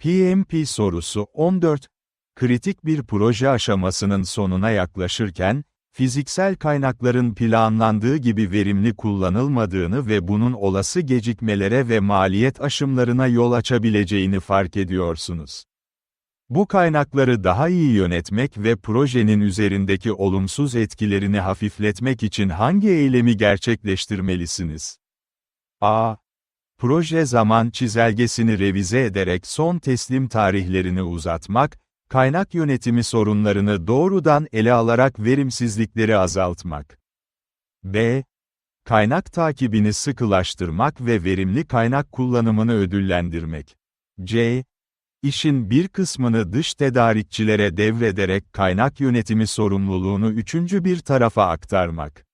PMP sorusu 14. Kritik bir proje aşamasının sonuna yaklaşırken, fiziksel kaynakların planlandığı gibi verimli kullanılmadığını ve bunun olası gecikmelere ve maliyet aşımlarına yol açabileceğini fark ediyorsunuz. Bu kaynakları daha iyi yönetmek ve projenin üzerindeki olumsuz etkilerini hafifletmek için hangi eylemi gerçekleştirmelisiniz? A. Proje zaman çizelgesini revize ederek son teslim tarihlerini uzatmak, kaynak yönetimi sorunlarını doğrudan ele alarak verimsizlikleri azaltmak. B. Kaynak takibini sıkılaştırmak ve verimli kaynak kullanımını ödüllendirmek. C. İşin bir kısmını dış tedarikçilere devrederek kaynak yönetimi sorumluluğunu üçüncü bir tarafa aktarmak.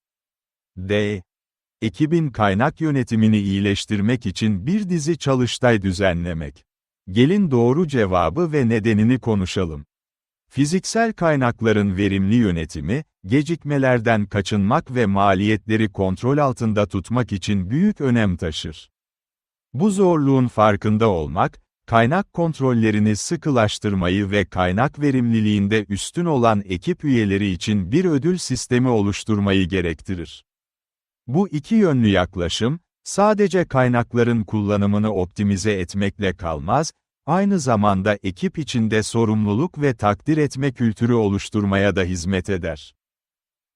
D. Ekibin kaynak yönetimini iyileştirmek için bir dizi çalıştay düzenlemek. Gelin doğru cevabı ve nedenini konuşalım. Fiziksel kaynakların verimli yönetimi, gecikmelerden kaçınmak ve maliyetleri kontrol altında tutmak için büyük önem taşır. Bu zorluğun farkında olmak, kaynak kontrollerini sıkılaştırmayı ve kaynak verimliliğinde üstün olan ekip üyeleri için bir ödül sistemi oluşturmayı gerektirir. Bu iki yönlü yaklaşım, sadece kaynakların kullanımını optimize etmekle kalmaz, aynı zamanda ekip içinde sorumluluk ve takdir etme kültürü oluşturmaya da hizmet eder.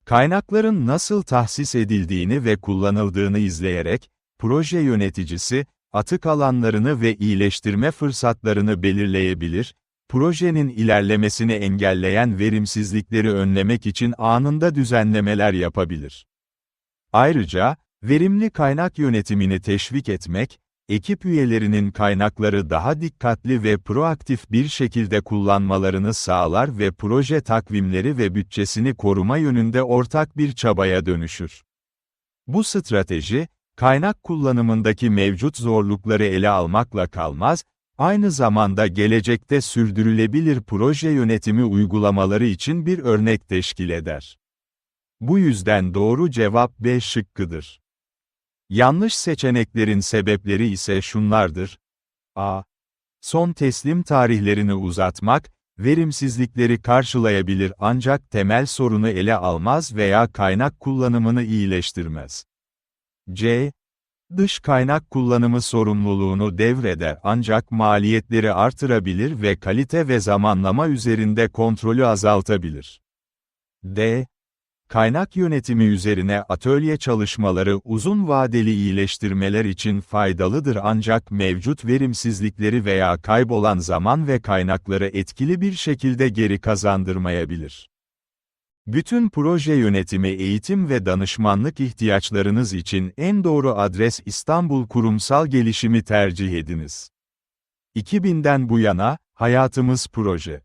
Kaynakların nasıl tahsis edildiğini ve kullanıldığını izleyerek, proje yöneticisi, atık alanlarını ve iyileştirme fırsatlarını belirleyebilir, projenin ilerlemesini engelleyen verimsizlikleri önlemek için anında düzenlemeler yapabilir. Ayrıca, verimli kaynak yönetimini teşvik etmek, ekip üyelerinin kaynakları daha dikkatli ve proaktif bir şekilde kullanmalarını sağlar ve proje takvimleri ve bütçesini koruma yönünde ortak bir çabaya dönüşür. Bu strateji, kaynak kullanımındaki mevcut zorlukları ele almakla kalmaz, aynı zamanda gelecekte sürdürülebilir proje yönetimi uygulamaları için bir örnek teşkil eder. Bu yüzden doğru cevap B şıkkıdır. Yanlış seçeneklerin sebepleri ise şunlardır. A. Son teslim tarihlerini uzatmak, verimsizlikleri karşılayabilir ancak temel sorunu ele almaz veya kaynak kullanımını iyileştirmez. C. Dış kaynak kullanımı sorumluluğunu devreder ancak maliyetleri artırabilir ve kalite ve zamanlama üzerinde kontrolü azaltabilir. D. Kaynak yönetimi üzerine atölye çalışmaları uzun vadeli iyileştirmeler için faydalıdır ancak mevcut verimsizlikleri veya kaybolan zaman ve kaynakları etkili bir şekilde geri kazandırmayabilir. Bütün proje yönetimi eğitim ve danışmanlık ihtiyaçlarınız için en doğru adres İstanbul Kurumsal Gelişimi tercih ediniz. 2000'den bu yana, Hayatımız Proje